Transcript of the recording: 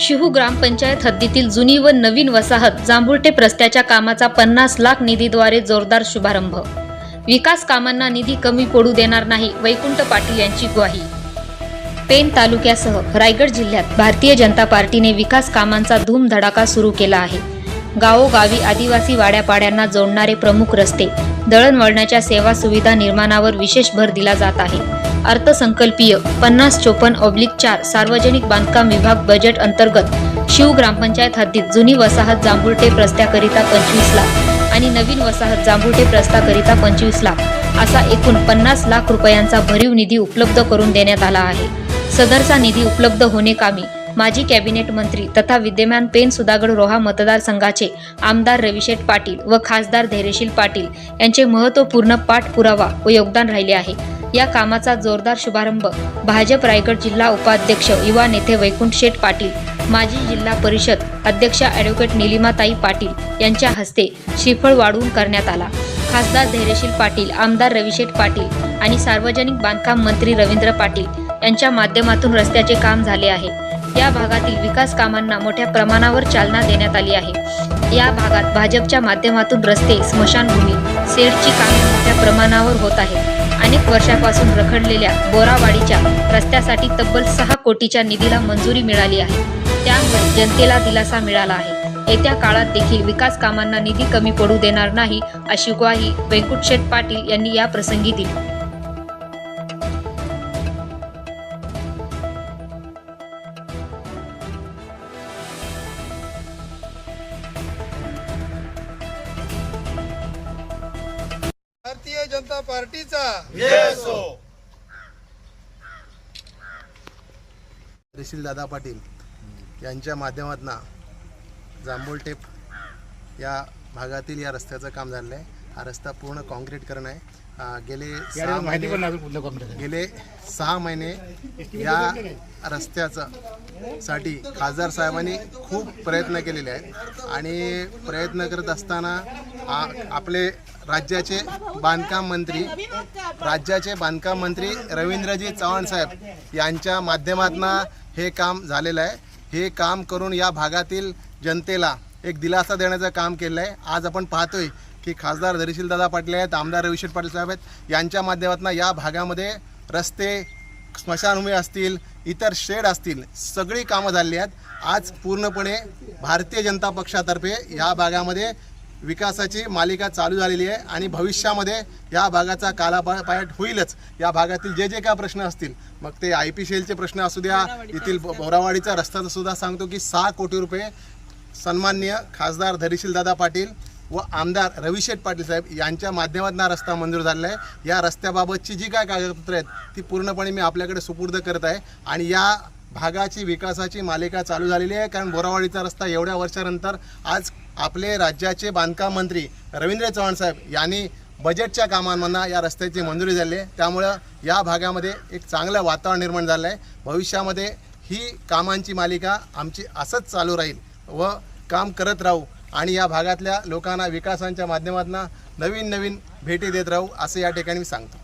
शिहू ग्रामपंचायत हद्दीतील जुनी व नवीन वसाहत जांभुळटेप रस्त्याच्या कामाचा पन्नास लाख निधीद्वारे जोरदार शुभारंभ. विकास कामांना निधी कमी पडू देणार नाही वैकुंठ पाटील यांची ग्वाही. पेन तालुक्यासह रायगड जिल्ह्यात भारतीय जनता पार्टीने विकास कामांचा धूमधडाका सुरू केला आहे. गावोगावी आदिवासी वाड्यापाड्यांना जोडणारे प्रमुख रस्ते दळणवळणाच्या सेवा सुविधा निर्माणावर विशेष भर दिला जात आहे. अर्थसंकल्पीय पन्नास चोपन्न ऑब्लिक चार सार्वजनिक बांधकाम विभाग बजेट अंतर्गत शिव ग्रामपंचायत हद्दीत जुनी वसाहत जांभुळटेप रस्त्याकरिता पंचवीस लाख आणि नवीन वसाहत जांभुळटेप रस्त्याकरिता पंचवीस लाख असा एकूण पन्नास लाख रुपयांचा भरीव निधी उपलब्ध करून देण्यात आला आहे. सदरचा निधी उपलब्ध होणे कामी माजी कॅबिनेट मंत्री तथा विद्यमान पेन सुधागड रोहा मतदारसंघाचे आमदार रविशेठ पाटील व खासदार धैर्यशील पाटील यांचे महत्त्वपूर्ण पाठपुरावा व योगदान राहिले आहे. या कामाचा जोरदार शुभारंभ भाजप रायगड जिल्हा उपाध्यक्ष युवा नेते वैकुंठ शेठ पाटील माजी जिल्हा परिषद अध्यक्ष ॲडव्होकेट निलिमाताई पाटील यांच्या हस्ते श्रीफळ वाढवून करण्यात आला. खासदार धैर्यशील पाटील आमदार रविशेठ पाटील आणि सार्वजनिक बांधकाम मंत्री रवींद्र पाटील यांच्या माध्यमातून रस्त्याचे काम झाले आहे. या भागातील विकास कामांना मोठ्या प्रमाणावर चालना देण्यात आली आहे. या भागात भाजपच्या माध्यमातून रस्ते स्मशानभूमी सेडची कामे मोठ्या प्रमाणावर होत आहेत. अनेक वर्षापासून रखडलेल्या बोरावाडीच्या रस्त्यासाठी तब्बल सहा कोटीच्या निधीला मंजुरी मिळाली आहे. त्यामुळे जनतेला दिलासा मिळाला आहे. येत्या काळात देखील विकास कामांना निधी कमी पडू देणार नाही अशी ग्वाही व्यंकुटशेठ पाटील यांनी या प्रसंगी दिली. जनता पार्टीचा. रिशील दादा पाटील यांच्या माध्यमातून जांभूळटेप या भागातील या रस्त्याचं काम झालेलं आहे. हा रस्ता पूर्ण कॉन्क्रीटकरण आहे. अं, गेले सहा महिने गेले सहा महिने या रस्त्याचं साठी खासदार साहेबांनी खूप प्रयत्न केलेले आहेत. आणि प्रयत्न करत असताना आ- आपले राज्याचे बांधकाम मंत्री राज्याचे बांधकाम मंत्री रवींद्रजी चव्हाण साहेब यांच्या माध्यमातून हे काम झालेलं आहे. हे काम करून या भागातील जनतेला एक दिलासा देण्याचं काम केलं आहे. आज आपण पाहतोय की खासदार धैर्यशीलदादा पाटील आहेत आमदार रविशेठ पाटील साहेब आहेत. यांच्या माध्यमातून या भागामध्ये रस्ते स्मशानभूमी असतील इतर शेड असतील सगळी कामं झालेली आहेत. आज पूर्णपणे भारतीय जनता पक्षातर्फे या भागामध्ये विकासाची मालिका चालू झालेली आहे आणि भविष्यामध्ये या भागाचा कालापायट होईलच. या भागातील जे जे काय प्रश्न असतील मग ते आय पी सी एलचे प्रश्न असू द्या येथील बोरावाडीचा रस्त्याचा सुद्धा सांगतो की सहा कोटी रुपये सन्माननीय खासदार धैर्यशीलदादा पाटील व आमदार रविशेठ पाटील साहेब यांच्या माध्यमातून हा रस्ता मंजूर झालेला आहे. या रस्त्याबाबतची जी काय कागदपत्रं आहेत ती पूर्णपणे मी आपल्याकडे सुपूर्द करत आहे आणि या भागाची विकासाची मालिका चालू झालेली आहे. कारण बोरावाडीचा रस्ता एवढ्या वर्षानंतर आज आपले राज्याचे बांधकाम मंत्री रवींद्र चव्हाण साहेब यांनी बजेटच्या कामांना या रस्त्याची मंजुरी झाली आहे. त्यामुळं या भागामध्ये एक चांगलं वातावरण निर्माण झालं आहे. भविष्यामध्ये ही कामांची मालिका आमची असंच चालू राहील व काम करत राहू आणि या भागातल्या लोकांना विकासांच्या माध्यमातून नवीन नवीन भेटी देत राहू असं या ठिकाणी मी सांगतो.